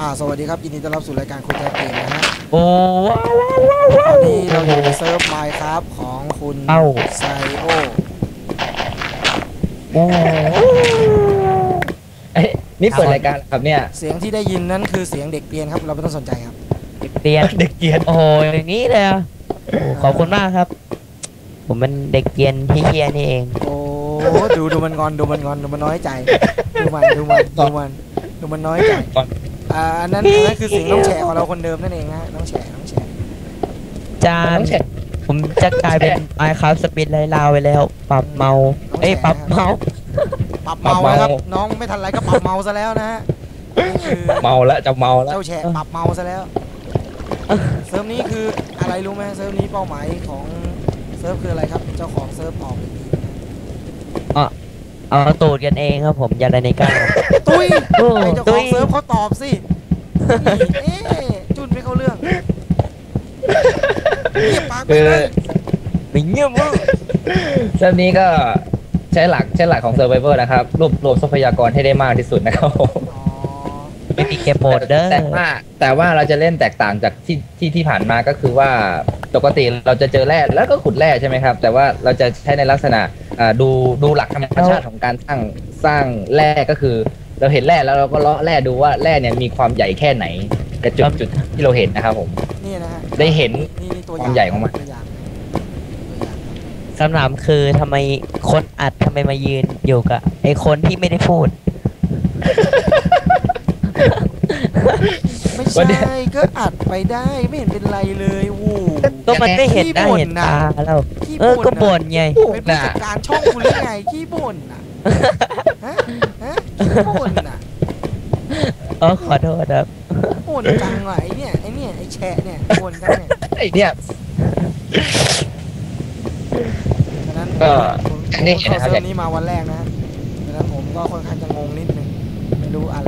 อ่าสวัสดีครับยินดีต้อนรับสู่รายการคุณแท้เกมนะฮะโอ้ว้าวว้าวว้าวตอนนี้เราอยู่ในเซิร์ฟไมค์ครับของคุณเอ้า ไซโอโอ้เอ้ยนี่เปิดรายการเหรอครับเนี่ยเสียงที่ได้ยินนั้นคือเสียงเด็กเรียนครับเราไม่ต้องสนใจครับเด็กเรียนเด็กเกียนโอ้โหอย่างนี้เลยเหรอะโอ้ขอบคุณมากครับ ผมเป็นเด็กเรียนที่เฮียนี่เอง โอ้ดูดูมันงอนดูมันงอนดูมันน้อยใจ ดูมันดูมันดูมันดูมันน้อยใจอ่าอันนั้นอันนั้นคือเสียงน้องแฉของเราคนเดิมนั่นเองนะน้องแฉน้องแฉจานน้องแฉะผมจะกลายเป็นไอคาสปินไลลาวไปแล้ว ปรับเมา เอ้ยปรับเมา ปรับเมานะครับ น้องไม่ทันไรก็ปรับเมาซะแล้วนะฮะนี่คือเมาแล้วจะเมาแล้วเจ้าแฉะปรับเมาซะแล้วเซิร์ฟนี้คืออะไรรู้ไหมเซิร์ฟนี้เป้าหมายของเซิร์ฟคืออะไรครับ เจ้าของเซิร์ฟตอบอีกทีนะ เอาตูดกันเองครับผมอย่าได้ในกล้าตุ้ยโอ้ไอ้เจ้าขตุ้อยงเซิร์ฟเขาตอบสิเอ๊ะจุนไม่เข้าเรื่องเงียบปากไปคือเลยไม่เงียบมั้งเซิร์ฟนี้ก็ใช้หลักใช้หลักของเซอร์ไ v เวอร์นะครับ รวบรวมทรัพยากรให้ได้มากที่สุดนะครับผมอ๋อไม่มีเก็บโหมดเด้อแต่ว่าแต่ว่าเราจะเล่นแตกต่างจากที่ที่ที่ผ่านมาก็คือว่าปกติเราจะเจอแร่แล้วก็ขุดแร่ใช่ไหมครับ แต่ว่าเราจะใช้ในลักษณะอ่า ดูดูหลักธรรมชาติของการสร้างสร้างแร่ก็คือ เราเห็นแร่แล้วเราก็เลาะแร่ดูว่าแร่เนี่ยมีความใหญ่แค่ไหนกับจุดจุดที่เราเห็นนะครับผมนี่นะฮะได้เห็นนี่นี่ตัวอควาย่างมใหญ่ของมันตัวอย่างตัวอย่างคำถามคือทำไมคนอัดทำไมมายืนอยู่กับไอคนที่ไม่ได้พูด ไม่วันเนี้ย ใช่ก็อัดไปได้ไม่เห็นเป็นไรเลยวู้ก็มันไม่เห็นหน้าขี้บ่นเห็นน่ะตาแล้วขี้เออก็บ่บ่นนไงน่ะเป็นผู้จัดการช่องคุณหรือไงขี้บ่นน่ะฮะฮะขี้บ่นน่ะเออขอโทษครับ บ่นจังว่ะไอเนี่ยไอเนี่ยไอแฉะเนี่ยบ่นกันเนี่ยไอ้เนี่ย ฉะนั้นก็ผมนี่ผมเข้านะครับ เซิร์ฟนี้มาวันแรกนะฉะนั้นผมก็ค่อนข้างจะงงนิดนึงไม่รู้อะไร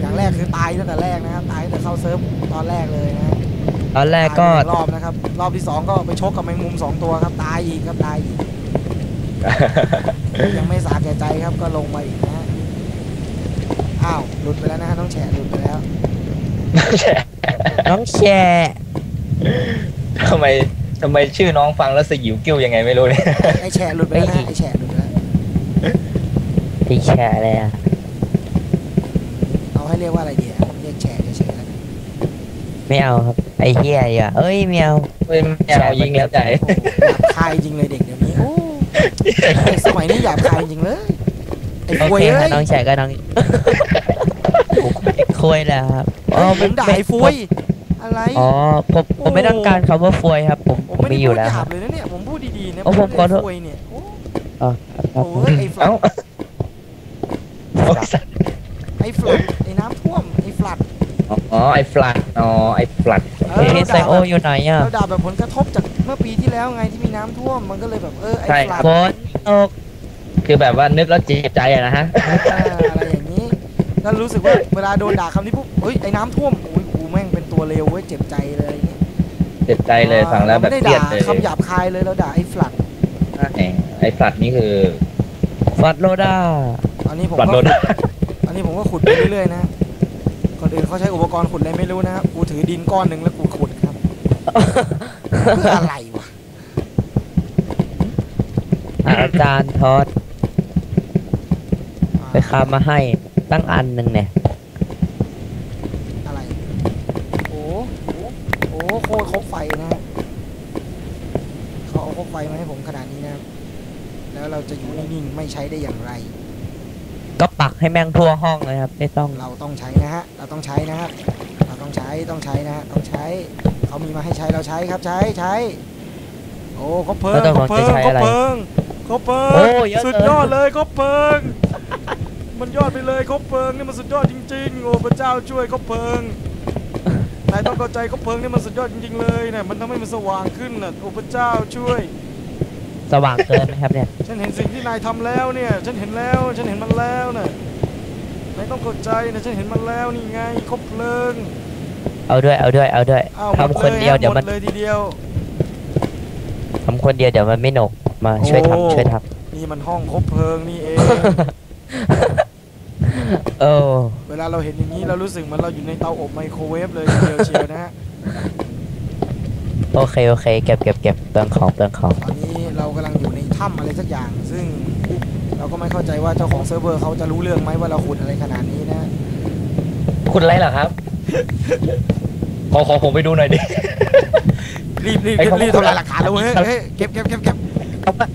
อย่างแรกคือตายตั้งแต่แรกนะครับตายตั้งแต่เข้าเซิร์ฟตอนแรกเลยนะตอนแรกก็ตายไปหนึ่งรอบนะครับ รอบที่สองก็ไปชกกับแมงมุมสองตัวครับตายอีกครับตายอีก ยังไม่สาแก่ใจครับก็ลงมาอีกนะฮะอ้าวหลุดไปแล้วนะฮะน้องแฉะหลุดไปแล้ว น้องแชร์ทำไมทำไมชื่อน้องฟังแล้วสยิวกิ้วยังไงไม่รู้เนี่ย ไอแฉะหลุดไปแล้วนะฮะไอแฉะหลุดไปแล้วไอแชร์อะไรอะ เอาให้เรียกว่าอะไรดีอะเรียกแฉะเฉยๆแล้วกันไม่เอาครับไอเฮียดีกว่าเอ้ยไม่เอาเฮ้ยไม่เอายิงแล้วใจโอ้โหหยาบคายจริงเลยเด็กเดี๋ยวนี้โอ้เด็กสมัยนี้หยาบคายจริงเลยไอ้โอฟวยเคเอ้ค่ะยน้องแชร์ก็น้องไอ้คุยแหละครับอ๋อผมด่าไอ้ฟวยอะไร อ๋อผมผมไม่ต้องการคำว่าฟวยครับ ผมผมผมไม่มีได้อยู่พูดแล้วหคยารับ บเลยนะเนี่ยผมพูดดีๆนะโอ้ผมขอโทษไฟวยเนี่ยโอ้ อ๋อครับโหไอ้ฟลัเอ้าดโอ้ยสัตว์ไอ้ฟลัดไอ้ น้ำท่วมไอ้ฟลัดอ๋อไอ้ฟลัดอ๋อไอ้ฟลัดเอเออไซโออยู่ไหนอะเราด่าแบบผลกระทบจากเมื่อปีที่แล้วไงที่มีน้ำท่วมมันก็เลยแบบเออไอ้ฟลัดฝนตกคือแบบว่านึกแล้วเจ็บใจอะนะฮะอ่าอะไรอย่างนี้ก็รู้สึกว่าเวลาโดนด่าคำนี้ปุ๊บเฮ้ยไอ้น้ำท่วมอุ้ยกูแม่งเป็นตัวเลวเว้ยเจ็บใจเลยอย่างงี้เจ็บใจเลยฟังแล้วแบบราไม่เคได้รียดด่าเลยคำหยาบคายเลยเราด่าไอ้ฟลัดแหมไอ้ฟลัดนี่คือฟัดโลด้าอันนี้ผมฟลัดก็โด นอันนี้ผมก็ขุดไปเรื่อยๆนะคนอื่นเขาใช้อุปกรณ์ขุดอะไรไม่รู้นะครับกูถือดินก้อนหนึ่งแล้วกูขุดครับเพื่ออะไรวะอาจารย์ทอดไปคามาให้ตั้งอันหนึ่งเนี่ยอะไรโอ้โหโคตรคบไฟนะฮะเขาเอาคบไฟมาให้ผมขนาดนี้นะครับแล้วเราจะอยู่นิ่งๆไม่ใช้ได้อย่างไร ก็ปักให้แม่งทั่วห้องเลยครับไม่ต้องเราต้องใช้นะฮะเราต้องใช้นะครับเราต้องใช้ต้องใช้นะฮะต้องใช้เขามีมาให้ใช้เราใช้ครับใช้ใช้โอ้คบเพลิงแล้วตกคลบงเพลิจะงใช้คบอะไรเพลิงคบเพลิโอ้งเยอะสุดเกินยอดเลยคบเพลิงมันยอดไปเลยคบเพลิงนี่มันสุดยอดจริงๆโอ้พระเจ้าช่วยคบเพลิงนายต้องเข้าใจคบเพลิงนี่มันสุดยอดจริงๆเลยเนี่ยมันทำให้มันสว่างขึ้นน่ะโอ้พระเจ้าช่วย สว่างเกินไหมครับเนี่ย ฉันเห็นสิ่งที่นายทำแล้วเนี่ย ฉันเห็นแล้ว ฉันเห็นมันแล้วน่ะนายต้องเข้าใจนะ ฉันเห็นมันแล้วนี่ไงคบเพลิง เอาด้วย เอาด้วย เอาด้วยอ้าวหมดทำคนเดียวลเดี๋ยวหมันดเลยทีเดียว ทำคนเดียวเดี๋ยวมันไม่หนก มาช่วยโอ้ ทำช่วยทนี่มันห้องคบเพลิงนี่เองำ โอ้เวลาเราเห็นอย่างนี้เรารู้สึกเหมือนเราอยู่ในเตาอบไมโครเวฟเลยทีเดียวเชียวนะฮะ โอเค โอเค เก็บเก็บเก็บเปลืองของเปลืองของ ตอนนี้ ถ้ำอะไรสักอย่าง ซึ่งเราก็ไม่เข้าใจว่าเจ้าของเซิร์ฟเวอร์เขาจะรู้เรื่องไหมว่าเราขุดอะไรขนาดนี้นะ คุณอะไรเหรอครับ ขอขอผมไปดูหน่อยดิ รีบรีบไอ้รีบเขารีบทำลายหลักฐานแล้วเว้ยเฮ้ยเก็บเก็บเก็บเก็บ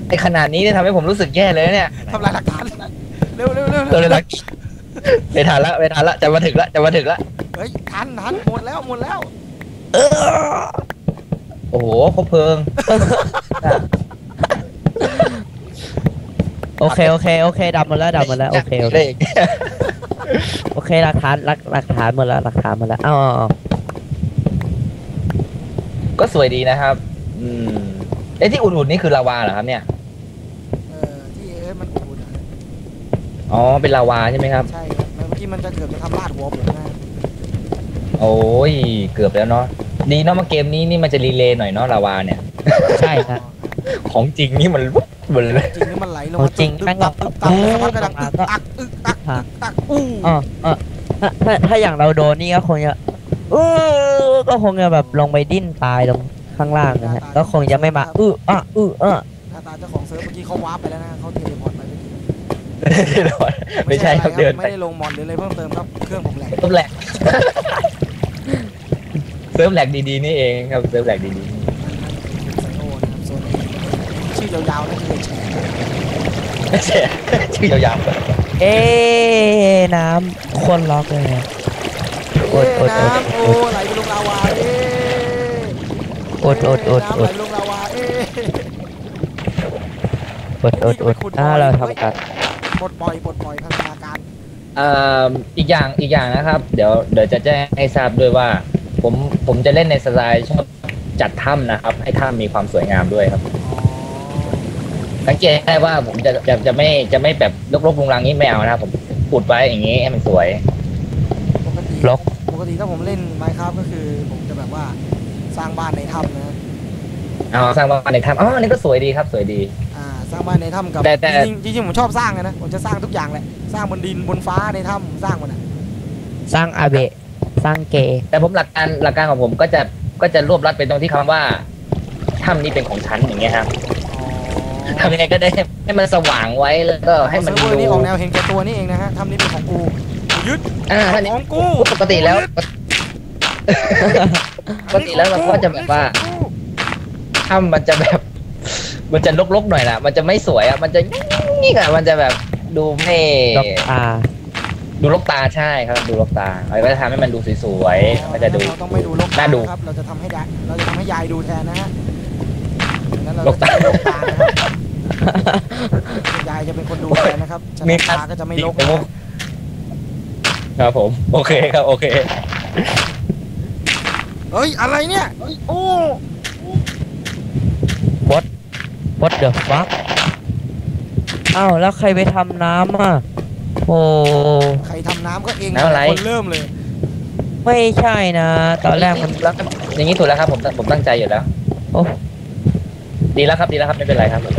ไอขนาดนี้เนี่ยทำให้ผมรู้สึกแย่เลยเนี่ยทำลายหลักฐานเร็วเร็วเร็วเออเลยละไปทันละไปทันละจะมาถึงละจะมาถึงละเฮ้ยทันทันหมดแล้วหมดแล้วโอ้โหคบเพลิง โอเคโอเคโอเคดับหมดแล้วดับหมดแล้วโอเคโอเคลขโอเคหลักฐานหลักหลักฐานหมดแล้วหลักฐานหมดแล้วอ้าวอ้าวอ้าวก็สวยดีนะครับ อืมเอ้ที่อุ่นๆนี่คือลาวาเหรอครับเนี่ยเออที่เอ้ยมันอุ่นๆอะอ๋อเป็นลาวาใช่ไหมครับ ใช่ครับเมื่อกี้มันจะเกือบจะทำลาดหัวผมนะโอ้ยเกือบแล้วเนาะดีเนาะมาเกมนี้นี่มันจะรีเลย์หน่อยเนาะลาวาเนี่ย ใช่ครับ ของจริงนี่มันวุ๊ บหมดเลย จริงนี่มันไหลลงโอ้มาจริงตึกแม่งตักตึกตักก็แล้วสักพักก็ดังลงอึมากก็อักอึกอักอึกอักอู้อ๋อเออถ้าถ้าถ้าอย่างเราโดนนี่ก็คงจะเออก็คงจะแบบลงไปดิ้นตายลงข้างล่างนะฮะก็คงจะไม่มาอื้ออะอื้ออะหน้าตาเจ้าของเซิร์ฟเมื่อกี้เขาวาร์ปไปแล้วนะเขาเทเลพอร์ตไปเมื่อกี้ไม่ใช่ครับอะเดินไม่ไปได้ลงมอนหรืออะไรเพิ่มเติมครับเครื่องผมแหลกเซิร์ฟแหลกเซิร์ฟแหลกดีๆนี่เองครับเซิร์ฟแหลกดีไชื่อยาวๆนั่นคือแฉๆไม่ใช่ชื่อยาวเอ๊ะน้ำคนล็อกเลยอะอดอดอดน้ำโอ้ไหลไปลงลาวาเอ๊อดอดอดน้ำอไหลดไปลงลาวาเอ๊อดอดอดอ่าเราทำกันปลดปล่อยปลดปล่อยพัฒนาการๆอ่าอีกอย่างอีกอย่างนะครับ เดี๋ยวเดี๋ยวจะแจ้งให้ทราบด้วยว่า ผมผมจะเล่นในสไตล์ชอบจัดถ้ำนะครับ ให้ถ้ำมีความสวยงามด้วยครับอ๋อ สังเกตได้ว่าผมจะจะจะไม่จะไม่แบบลกๆลุงรังนี้ไม่เอานะครับผมปุดไว้อย่างนี้ให้มันสวย ปกติล็อก ปกติถ้าผมเล่นไมค์ครับก็คือ ผมจะแบบว่าสร้างบ้านในถ้ำนะเอาสร้างบ้านในถ้ำอ๋ออันนี้ก็สวยดีครับสวยดี อ่าสร้างบ้านในถ้ำกับแต่แต่ จริงๆจริงๆผมชอบสร้างเลยนะผมจะสร้างทุกอย่างแหละสร้างบนดินบนฟ้าในถ้ำผมสร้างหมดอะสร้างอาเบะสร้างเกย์แต่ผมหลักการหลักการของผมก็จะก็จะรวบรัดไปตรงที่คำว่าถ้ำนี้เป็นของฉันอย่างเงี้ยครับอ๋อ ทำยังไงก็ได้ให้มันสว่างไว้แล้วก็ให้มันเซิร์ฟเวอดูร์นี้ออกแนวเห็นแก่ตัวนี่เองนะฮะถ้ำนี้เป็นของกูกูยึดอ่าท่านนี้ของกูปกติแล้วปกติแล้วเราก็จะแบบว่าถ้ำมันจะแบบ มันจะลกๆหน่อยนะมันจะไม่สวยอะมันจะนี่อะมันจะแบบดูไม่ล็อกตาดูลกตาใช่ครับ ดูลกตาเราก็จะทำให้มันดูสวยๆมันจะดูเราต้องไม่ดูลกน่าดูครับเราจะทำให้ยายเราจะทำให้ยายดูแทนนะฮะ นั้นเราลกตา จะไม่ลกตานะครับยายจะเป็นคนดูแทนนะครับฉะมีนั้นครับตาก็จะไม่ลกมีครับครับผม โอเคครับ โอเค เฮ้ย อะไรเนี่ยโอ้ What the fuck อ้าวแล้วใครไปทำน้ำอะโอ้ ใครทำน้ำก็เองน้ำอะไร คนเริ่มเลย ไม่ใช่นะ ตอนแรกมัน แล้วอย่างนี้ถูกแล้วครับผมผมตั้งใจอยู่แล้ว โอ้ ดีแล้วครับดีแล้วครับไม่เป็นไรครับไม่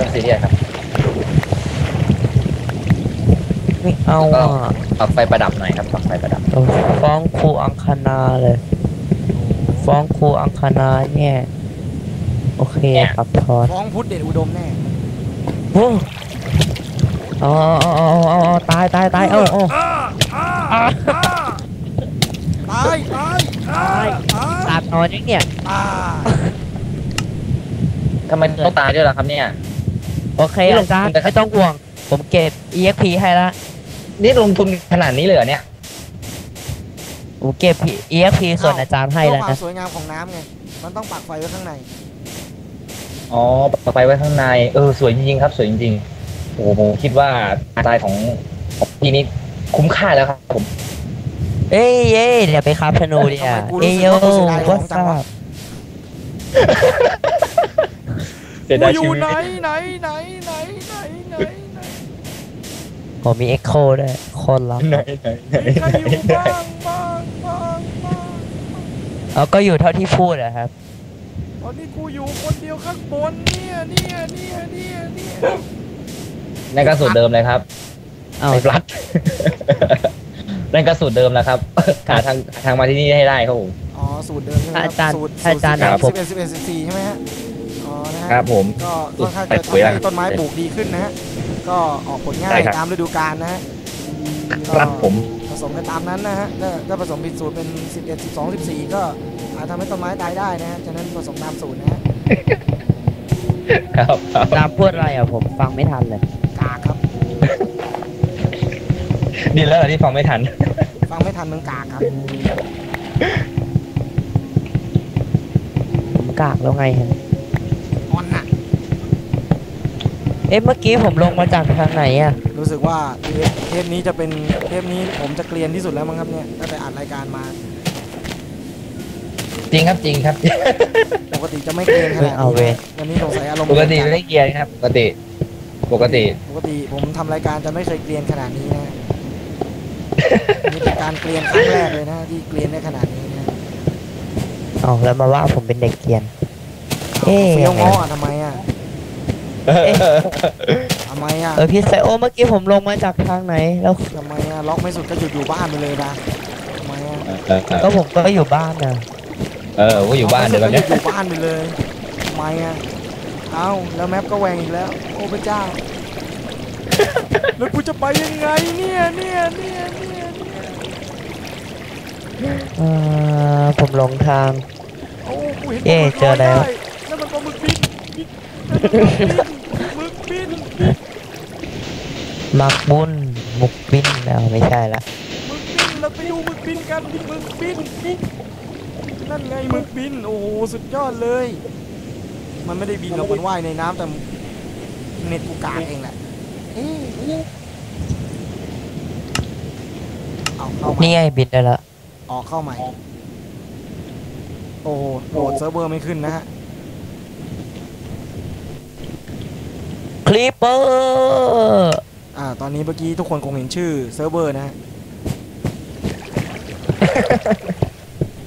ต้องซีเรียสครับไม่เอาอะปักไฟประดับหน่อยครับปักไฟประดับโอ้ฟ้องครูอังคณาเลย ฟ้องครูอังคณาเนี่ย โอเคครับทอนฟ้องพุทธเดชอุดมแน่โอ้เอ๋อาเอาเอาเอาตายตายตายเออเออตายตายตายตายตาดนอนยังเนี่ย ตาย ทำไมต้องตายด้วยล่ะครับเนี่ย โอเคอาจารย์ไม่ต้องห่วง ผมเก็บ EXP ให้ละนี่ลงทุนขนาดนี้เลยเหรอเนี่ยผมเก็บ EXP ส่วนอาจารย์ให้เพื่แล้อวความนะสวยงามของน้ำไง มันต้องปักไฟไว้ข้างใน อ๋อปักไฟไว้ข้างใน เออ สวยจริงๆครับ สวยจริงๆ โอ้โหผมคิดว่าตายของของพี่นี้คุ้มค่าแล้วครับผม เอ้ยเอ้ยเดี๋ยวไปคาบธนูดิอะทำไมกูรู้เอ้ยสึกโยว่ากูเสียดายขวัองส จังซัวะบเสียกูดายอชียู่วิตไหนไหนไหนไหนไหนไหนไหนผมมี Echo ด้วยคนรับไหนไหนไหนมีใครอยู่บ้างบ้างบ้างบ้างเอาก็อยู่เท่าที่พูดอะครับตอนนี้กูอยู่คนเดียวข้างบนเนี่ยเนี่ยเนี่ยเนี่ยเนี่ยนั่นก็สูตรเดิมเลยครับเอาไปบลัดนั่นก็สูตรเดิมแหล้วครับหาทางทางมาที่นี่ให้ได้ครับผมอ๋อสูตรเดิมใช่ไหมคอารับจารย์สูตรอาจารย์สูตครับผมสิบเอ็ดสิบเอ็ดสิบสี่ใช่ไหมฮะ อ๋อนะฮะครับผม ก็ค่อนข้างจะไปปุ๋ยทำแล้วให้ต้นไม้ปลูกดีขึ้นนะฮะก็ออกผลง่าใช่ยครับ ตามฤดูกาลนะฮะครับผม ผสมกันตามนั้นนะฮะถ้าถ้าผสมผิดสูตรเป็น 11 12 14 ก็อาจทำให้ต้นไม้ตายได้นะฮะฉะนั้นผสมตามสูตรนะฮะครับครับตามพูดอะไรอะผมฟังไม่ทันเลย กากครับ ดีแล้วเหรอที่ฟังไม่ทัน ฟังไม่ทันมึงกากครับ ผมกากแล้วไงฮะ ออนน่ะ เอ๊ะเมื่อกี้ผมลงมาจากทางไหนอะ รู้สึกว่าเทปเทปนี้จะเป็นเทปนี้ผมจะเกลียนที่สุดแล้วมั้งครับเนี่ยตั้งแต่อัดรายการมา จริงครับจริงครับปกติจะไม่เกลียนขนาดเอาเว้นี้ยวันนี้สงสัยอารมณ์ปกติไม่ได้เกียร์ครับ ปกติ ปกติ ปกติผมทำรายการจะไม่เคยเกลียนขนาดนี้นะฮะนี่เป็นการเกลียนครั้งแรกเลยนะที่เกลียนได้ขนาดนี้นะเอาแล้วมาว่าผมเป็นเด็กเกรียน เอ๊ะเฟี้ยวง้ออะทำไมอะเอ๊ะ ทำไมอะเออพี่ไซโอเมื่อกี้ผมลงมาจากทางไหน แล้วทำไมอะล็อกไม่สุดก็หยุดอยู่บ้านไปเลยนะทำไมอะเออเอก็อผมก็อยู่บ้านนะเออก็อยู่บ้านเดี๋ยวล็แบอกบไม่เนี้สุดก็หยุดอยู่บ้านไปเลยทำไมอะเอ้าแล้วแมปก็แหวงอีกแล้ว โอ้พระเจ้า แล้วกูจะไปยังไงเนี่ยเนี่ยเนี่ยเนี่ยเนี่ยเออผมหลงทางโอ้กูเห็นเอ๊ะปลาหมึกเจอแล้ว มึกบินมักบุญมุกบินแล้วไม่ใช่ละหมึกบินเราไปดูหมึกบินกันดิหมึกบินนั่นไงหมึกบิน โอ้โหสุดยอดเลย มันไม่ได้บินหรอกมันว่ายในน้ำแต่เน็ตกูกากเองแหละเอ๊ะเอาเข้าใหม่นี่ไงบินได้ละออกเข้าใหม่ โอ้โหโหลดเซิร์ฟเวอร์ไม่ขึ้นนะฮะ คลิปเปอร์อ่าตอนนี้เมื่อกี้ทุกคนคงเห็นชื่อเซิร์ฟเวอร์นะฮะ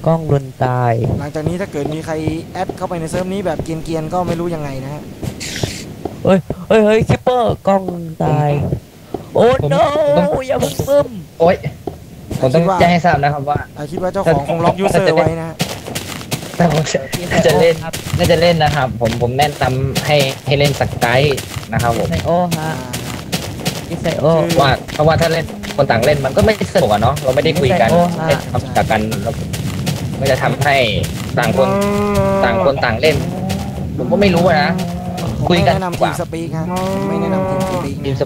กล้องรุนตาย หลังจากนี้ถ้าเกิดมีใครแอดเข้าไปในเซิร์ฟนี้แบบเกรียนๆก็ไม่รู้ยังไงนะฮะ เฮ้ยเฮ้ยเฮ้ยคลิปเปอร์กล้องตาย โอ้ผมโนผมอย่าเพิ่งปึ้มโอ๊ยผมต้องคิดว่าแจ้งให้ทราบนะครับว่า อ่าคิดว่าเจ้าของคงล็อกยูเซอร์ไว้นะฮะ ถ้าผมจะถ้าจะเล่นถ้าจะเล่นนะครับ ผมผมแนะนำให้ให้เล่นสกายนะครับผมไซโออ่าฮะพี่ไซโอคือว่าเพราะว่าถ้าเล่นคนต่างเล่นมันก็ไม่สนุกอะเนาะเราไม่ได้คุยกันโอ้ฮะไม่ได้ทำจากกันแล้วก็จะทำให้ต่างคนต่างคนต่างเล่น ผมก็ไม่รู้อะนะผมคุยกันไม่แนะนำดีกทีว่ามสปีกฮะผมไม่แนะนำทีมสปีกทีมนะส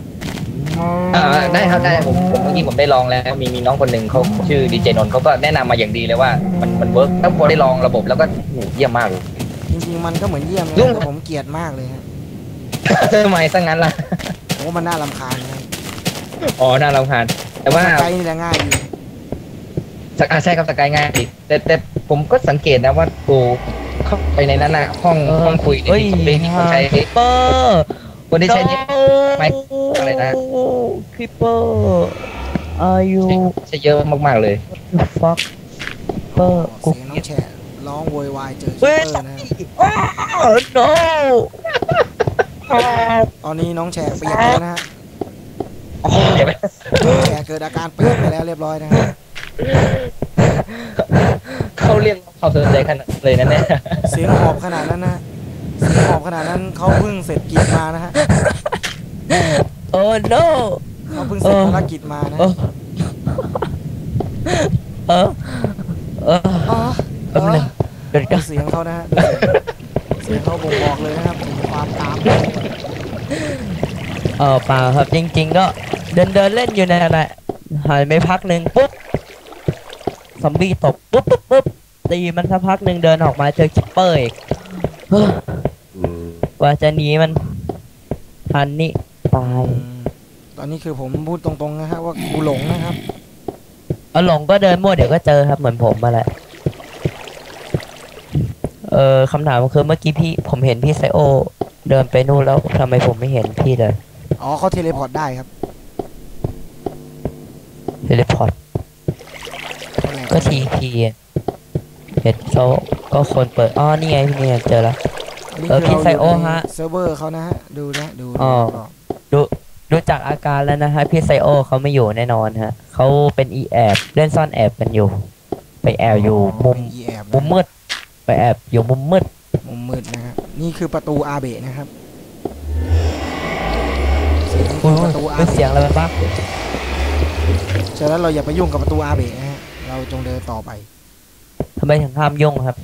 อ่าได้ครับได้ผมผมเมื่อกี้ผมได้ลองแล้วมีมีน้องคนหนึ่งเขาชื่อดีเจนนท์เขาก็แนะนำมาอย่างดีเลยว่ามันมันเวิร์กแล้วพอได้ลองระบบแล้วก็โอ้โหเยี่ยมมากเลย จริงๆมันก็เหมือนเยี่ยมนะยุ่ง แต่ผมเกลียดมากเลยฮะทำไมซะงั้นล่ะโอ้มันน่ารำคาญนะอ๋อน่ารำคาญแต่ว่าสกายนี่แหละง่ายดีสักอ่าใช่ครับสกายง่ายดีแต่แต่ผมก็สังเกตนะว่าโอ้เข้าไปในนั้นนะห้องเออห้องคุยเฮ้ยที่ที่คนใช้คลิปเปอร์ คนที่ใช้เนี่ยไม่อะไรนะคลิปเปอร์ are you ใช้เยอะมากๆเลย fuck เปอร์กูเสียงน้องแฉะร้องโวยวายเจอคิปเฮ้ยเปอร์นะฮะ no ตอนนี้น้องแฉะเปียกแล้วนะฮะน้องแฉะเกิดอาการเปียกไปแล้วเรียบร้อยนะฮะเขาเรียกความสนใจขนาดเลยนะเนี่ยเสียงหอบขนาดนั้นนะเสียงหอบขนาดนั้นเขาเพิ่งเสร็จกิจมานะฮะ oh no เขาเพิ่งเสร็จภารกิจมานะเออเออเอออ๋อแป๊บนึงเดี๋ยวดูก็เสียงเขานะฮะดูเสียงเสียงเขาบ่งบอกเลยนะครับถึงความตามเออเปล่าครับจริง ๆ ก็เดินเดินเล่นอยู่ในนนแหละหายไปพักหนึ่งปุ๊บซอมบี้ตบปุ๊บปุ๊บปุ๊บตีมันสักพักหนึ่งเดินออกมาเจอคิปเปอร์อีกเฮ้ย กว่าจะหนีมันทันนี่ตาย ตอนนี้คือผมพูดตรงๆนะฮะว่ากูหลงนะครับเอาหลงก็เดินมั่วเดี๋ยวก็เจอครับเหมือนผมมาแหละเออคำถามคือเมื่อกี้พี่ผมเห็นพี่ไซโอ เดินไปนู่นแล้วทำไมผมไม่เห็นพี่เลยอ๋อเขาเทเลพอร์ตได้ครับเทเลพอร์ตก็ทีพีเห็นเขาก็คนเปิดอ๋อนี่ไงพี่เนี่ยเจอแล้วอั นนี้เออคือพี่ไซโอเรายู่ในฮะ เซิร์ฟเวอร์เขานะฮะ ดูนะ ดูอ๋อดูดูดูจากอาการแล้วนะฮะพี่ไซโอเขาไม่อยู่แน่นอนฮะเขาเป็นอีแอบเล่นซ่อนแอบกันอยู่ ไปแอบอยู่มุมเป็นอีแอบมุมมืดไปแอบอยู่มุมมืดมุมมืดนะครับนี่คือประตูอาเบะนะครับเสียงอุ้ยประตูอาเป็นเบะเสียงอะไรบ้างฉะนั้นเราอย่าไปยุ่งกับประตูอาเบะนะฮะ เราจงเดินต่อไปทำไมถึงห้ามยุ่งครับ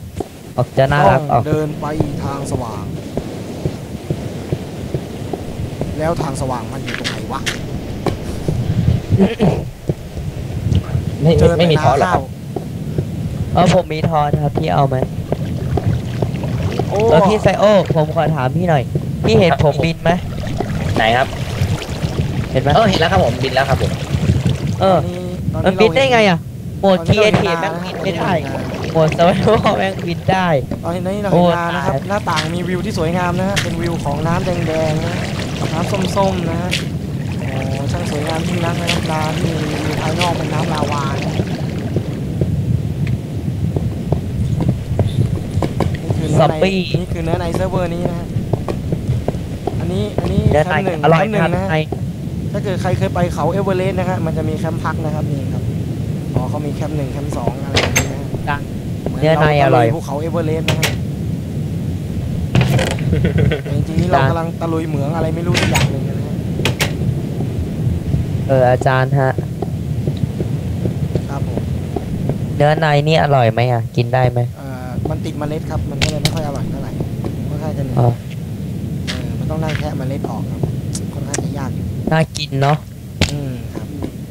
ออกจะน่ารักอต้ออกงเดินไปทางสว่าง แล้วทางสว่างมันอยู่ตรงไหนวะไม่เจไม่อไม่มีแต่ท้อหรอนาครับเออผมมีทอนครับพี่เอาไหมโอ้เออพี่ไซโอผมขอถามพี่หน่อย พี่เห็นผมบินไหมไหนครับ เห็นไหมเออเห็นแล้วครับผมบินแล้วครับผม เออตอนมันนี้บินได้ไงเราอะโหมดเห็น TNT ตแม่อนงนี้บินเราไม่เห็นได้งานโหมดสวัสดิ์แม่งบินได้ ตอนนี้เราโอ้เห็นงานนะครับตายหน้าต่างมีวิวที่สวยงามนะฮะ เป็นวิวของน้ำแดงๆนะ น้ำส้มๆนะฮะ โอ้ช่างสวยงามยิ่งนักนะครับน้ำที่มีภายนอกเป็นน้ำลาวานะนี่คือเนื้อในซอมบี้นี่คือเนื้อในเซิร์ฟเวอร์นี้นะฮะ อันนี้อันนี้เดี๋ยวแคไหนมป์หนึ่งอร่อยแคมป์หนึ่ครับงนะฮะในถ้าเกิดใครเคยไปเขาเอเวอเรสต์นะฮะมันจะมีแคมป์พักนะครับนี่ครับ อ๋อเขามีแคมป์หนึ่งแคมป์สองอะไร เหมือนเนื้อในเราอร่อยตะลุภูเขาเอเวอเรสต์นะฮะแต่จริงๆนี่เราดังกำลังตะลุยเหมืองอะไรไม่รู้สักอย่างหนึ่งนะฮะเอออาจารย์ฮะ ครับผมเนื้อในนี่อร่อยไหมอะ กินได้ไหมเอ่อมันติดเมล็ดครับ มันก็เลยไม่ค่อยอร่อยเท่าไหร่ค่อนข้างจะเหนื่อยอ๋อเออมันต้องนั่งแคะเมล็ดออกครับค่อนข้างจะยากอยู่น่ากินเนาะอืมครับ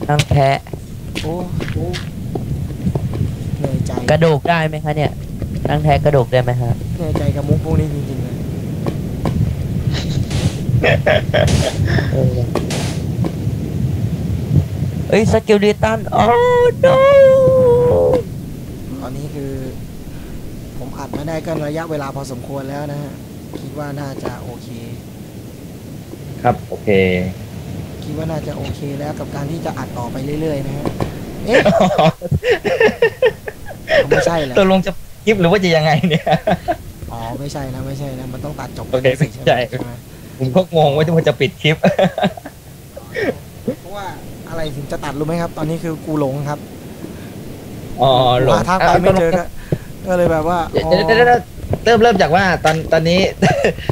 นั่งแพะ โอ้โอ้เหนื่อยใจ กระดูกได้ไหมคะเนี่ยนั่งแทะกระดูกได้ไหมฮะเหนื่อยใจกับมุกพวกนี้จริงๆเลยเออเอ้ยสกิลดิตันโอ้ no ตอนนี้คือ ผมอัดมาได้กันระยะเวลาพอสมควรแล้วนะฮะ คิดว่าน่าจะโอเค ครับ โอเค คิดว่าน่าจะโอเคแล้วกับการที่จะอัดต่อไปเรื่อยๆนะฮะเอ๊ะ ไม่ใช่แหละตกลงจะคลิปหรือว่าจะยังไงเนี่ยอ๋อไม่ใช่นะไม่ใช่นะมันต้องตัดจบโอเคสิใช่ใช่ไหมผมก็งงว่าจะจะปิดคลิปเพราะว่าอะไรถึงจะตัดรู้ไหมครับ ตอนนี้คือกูหลงครับอ๋อหลงหาทางไปไม่เจอก็ก็เลยแบบว่าเดี๋ยวอ๋อเดี๋ยวเดี๋ยวเดี๋ยวเริ่มเริ่มจากว่าตอนตอนนี้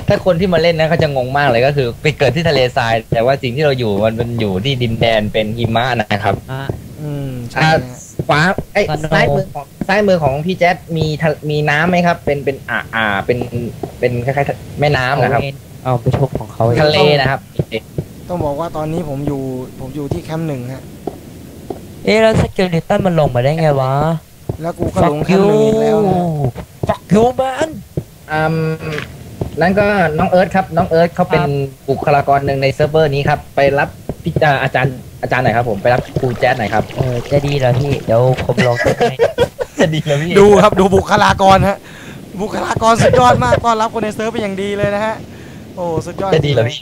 ถ้าคนที่มาเล่นนะเขาจะงงมากเลยก็คือ ไปเกิดที่ทะเลทราย แต่ว่าสิ่งที่เราอยู่มันมันอยู่ที่ดินแดนเป็นหิมะนะครับอะอืมใช่อ่านะฮะขวาไอ้ยคอนโดซ้ายมือของ ซ้ายมือของพี่แจ๊ดมีทะมีน้ำไหมครับ เป็นเป็นอ่าอ่าเป็นเป็นคล้ายๆแม่น้ำนะครับเอาไปชกของเขาเองทะเลนะครับ ต้องบอกว่าตอนนี้ผมอยู่ผมอยู่ที่แคมป์หนึ่งฮะเอ๊ะแล้วสกิลดิตันมันลงมาได้ไงวะ แล้วกูก็หลงแคมป์หนึ่งอีกแล้วนะ fuck you man อืมนั่นก็น้องเอิร์ธครับ น้องเอิร์ธเขาเป็นบุคลากรหนึ่งในเซิร์ฟเวอร์นี้ครับ ไปรับพี่อ่าอาจารย์อาจารย์หน่อยครับผมไปรับครูแจ๊ดหน่อยครับเออจะดีเหรอพี่ เดี๋ยวผมลองให้จะ ดีแล้วพี่ดูครับดูบุคลากรฮะบุคลากรสุดยอดมากต้อนรับคนในเซิร์ฟเป็นอย่างดีเลยนะฮะโอ้สุดยอดจะดีเหรอพี่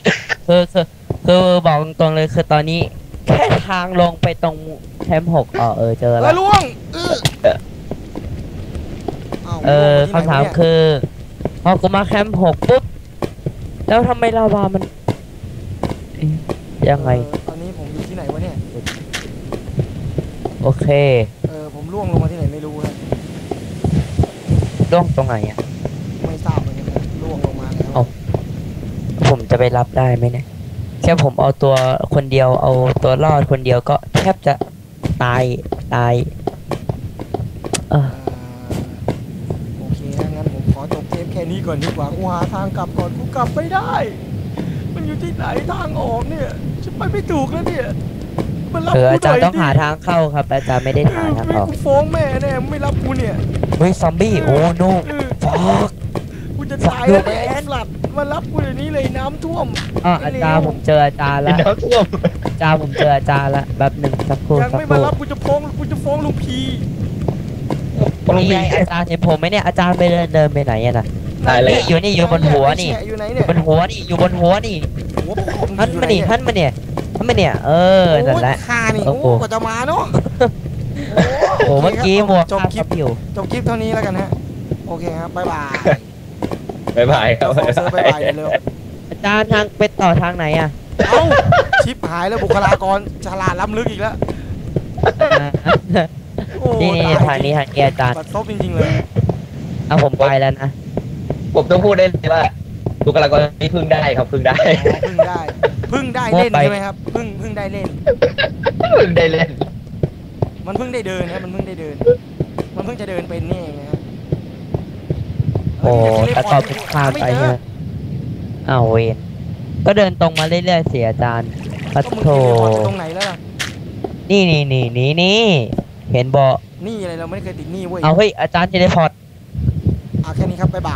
คือคือคือบอกตรงๆเลยคือตอนนี้ แค่ทางลงไปตรงแคมป์หกอ๋อเออเจอแล้แล้ววล่วงเออาวเออล่วงไปที่ไหนคำถามวะเนี่ยคือพอกูมาแคมป์หกปุ๊บแล้วทำไมลาวามันเอ๊ะยังไงเออตอนนี้ผมอยู่ที่ไหนวะเนี่ยโอเค เออผมล่วงลงมาที่ไหนไม่ รู้ฮะล่วงตรงไหนอะ ไม่ทราบเหมือนกันนะล่วงลงมาแล้วเอา ผมจะไปรับได้ไหมเนี่ย แค่ผมเอาตัวคนเดียวเอาตัวรอดคนเดียวก็แทบจะตายตาย เออเอ่อโอเคถ้างั้นผมขอจบเทปแค่นี้ก่อนดีกว่ากูหาทางกลับก่อนกูกลับไม่ได้ มันอยู่ที่ไหนทางออกเนี่ยฉันไปไม่ถูกแล้วเนี่ย มันรับเออกูอาจารย์หน่ต้องหาทางเข้าครับ อาจารย์ไม่ได้เอหาอทางไม่ออกกูฟ้องแม่แน่ไม่รับกูเนี่ยเฮ้ยซอมบี้โอ้โนเออฟอก กูจะตายแล้วเนี่ยไอ้สัตว์มารับกูเดี๋ยวนี้เลยน้ำท่วมอะอาจารย์ผมเจออาจารย์เป็นแล้วน้ำท่วมอาจารย์ผมเจออาจารย์แล้วแบบหนึ่งสักครู่ยังสักไม่คมารู่รับกูจะฟ้องกูจะฟ้องลุงพีนี่ไงอาจารย์เห็นผมไหมเนี่ยอาจารย์ไปเดินเดินไปไหนอะน่ะ ตายเลยนี่อยู่นี่อยู่บนหัวนี่ไอ้แฉะอยู่ไหนเนี่ยบนหัวนี่อยู่บนหัวนี่ หัวผมหันมานี่หันมาเนี่ย หันมาเนี่ย เออนั่นแหละโอ้ยค่านี่โอ้โอ้โหกว่าจะมาเนาะโอ้เมื่อกี้หมวกจบคาคลิปบอยู่จบคลิปเท่านี้แล้วกันฮะ โอเคครับบ๊ายบายบ๊ายบายครับขอเซิร์ฟบ๊ายบายเดี๋ยวเร็วอาจารย์ทางไปต่อทางไหนอะเอ้าชิปหายแล้วบุคลากรฉลาดล้ำลึกอีกแล้วโอ้นี่นี่ตยทางนี้ทางนี้อาจารย์บัดซบจริงๆเลยเอาผมไปแล้วนะ ผมต้องพูดได้เลยว่า บุคลากรนี่พึ่งได้ครับพึ่งได้อ๋อพึ่งได้พึ่งได้เล่นว่าไปใช่ไหมครับพึ่งพึ่งได้เล่นพึ่งได้เล่น มันเพิ่งได้เดินนะมันเพิ่งได้เดิน มันเพิ่งจะเดินเป็นนี่เองนะครับโอ้แต่ตอนเป็นข้ามไปเจใช่อไหมอ้าวเวนก็เดินตรงมาเรื่อยๆเสียอาจารย์ปัดก็มึงโถเทเลพอร์ตไปตรงไหนแล้วล่ะนี่นี่นี่นี่นี่เห็นบอกนี่อะไรเราไม่ได้เคยติดหนี่เว้ยเอาเฮ้ยอาจารย์เทเลพอร์ตเอาแค่นี้ครับบ๊ายบาย